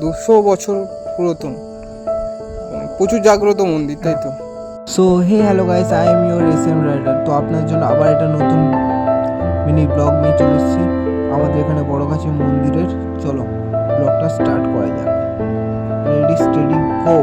দুশো বছর পুরাতন। মানে প্রচুর জাগ্রত মন্দির, তাই তো? So hey hello guys I am your S M rider তো আপনার জন্য আবার একটা নতুন মিনি ব্লগ নিয়ে চলে এসেছি। আমাদের এখানে বড় গাছের মন্দিরের। চলো ব্লগটা স্টার্ট করা যাক। রেডি স্টেডি গো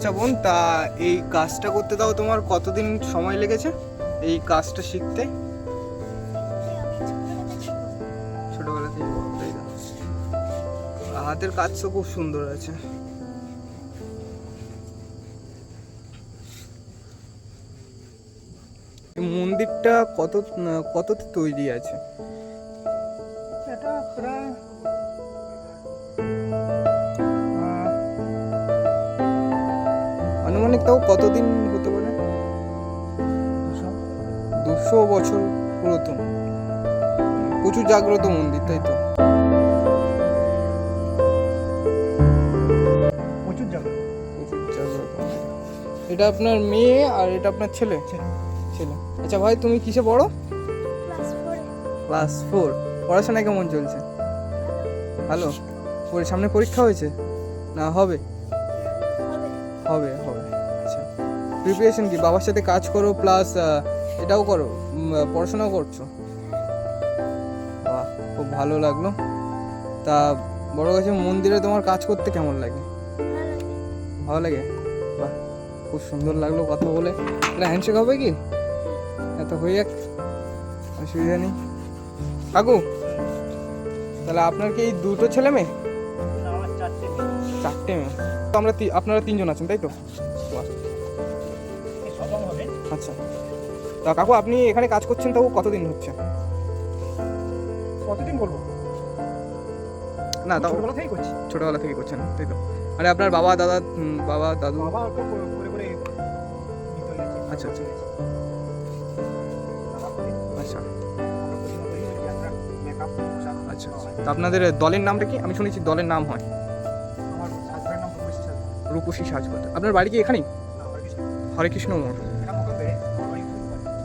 আচ্ছা বোন, তা এই কাজটা করতে দাও তোমার, কতদিন সময় লেগেছে এই কাজটা শিখতে? হাতের কাজ তো খুব সুন্দর আছে। মন্দিরটা কত কত তৈরি আছে? কতদিন হতে পারে? দুশো বছর পুরাতন। প্রচুর জাগ্রত মন্দির তাই তো? প্রচুর জায়গা প্রচুর জাগ্রত এটা আপনার মেয়ে আর এটা আপনার ছেলে? ছেলে। ছেলে। আচ্ছা ভাই তুমি কিসে পড়ো? ক্লাস ফোর পড়াশোনা কেমন চলছে? ভালো? পরে সামনে পরীক্ষা হয়েছে? না হবে? হবে। হবে হবে। প্রিপারেশন কি? বাবার সাথে কাজ করো প্লাস এটাও করো পড়াশোনাও করছ? বাহ খুব ভালো লাগল। তা বড় কাছে মন্দিরে তোমার কাজ করতে কেমন লাগে? ভালো লাগে? বাহ খুব সুন্দর লাগল কথা বলে। এটা হ্যান্ডশেক হবে কি? এত হয়ে যাক অসুবিধা নেই। কাকু তাহলে আপনার কি এই দুটো ছেলে মেয়ে? চারটে মেয়ে। তো আমরা আপনারা তিনজন আছেন তাই তো? আচ্ছা। তা কাকু আপনি এখানে কাজ করছেন তাও কতদিন হচ্ছে? কতদিন বলব? না তাও ছোটবেলা থেকেই করছি। ছোটবেলা থেকে করছেন তাই তো? মানে আপনার বাবা দাদা বাবা দাদু? বাবা অল্প করে করে। আচ্ছা, আচ্ছা। আচ্ছা। আচ্ছা হয়। তা আপনাদের দলের নামটা কি? আমি শুনেছি দলের নাম হয়। রূপসী সাজা। সাজগত আপনার বাড়ি কি এখানেই? হরে কৃষ্ণ মোড়।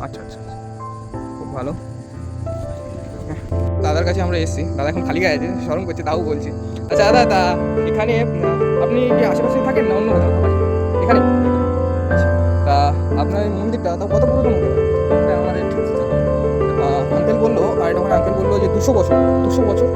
আচ্ছা আচ্ছা খুব ভালো। হ্যাঁ, দাদার কাছে আমরা এসেছি। দাদা এখন খালি গায়ে আছে শরম করছে তাও বলছি। আচ্ছা দাদা তা এখানে আপনি কি আশেপাশে থাকেন না অন্য কোথাও? এখানে। আচ্ছা তা আপনার মন্দিরটা তাও কত পুরোনো আমাদের আঙ্কেল বলল আর এটা আঙ্কেল বলল যে দুশো বছর দুশো বছর।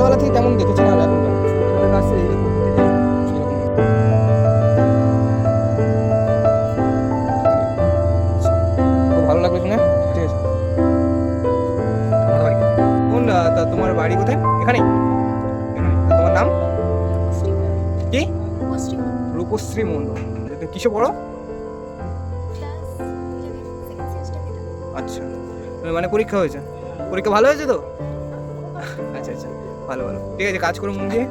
ছোটবেলা থেকে কেমন দেখেছেন আর এখন ভালো লাগল শুনে? ঠিক আছে। কোন তা তোমার বাড়ি কোথায়? এখানেই। তোমার নাম? কি? রূপশ্রী মণ্ডল। তা কিসে পড়ো? আচ্ছা। মানে পরীক্ষা হয়েছে। পরীক্ষা ভালো হয়েছে তো? আচ্ছা আচ্ছা। ভালো ভালো। ঠিক আছে কাজ করো মন দিয়ে।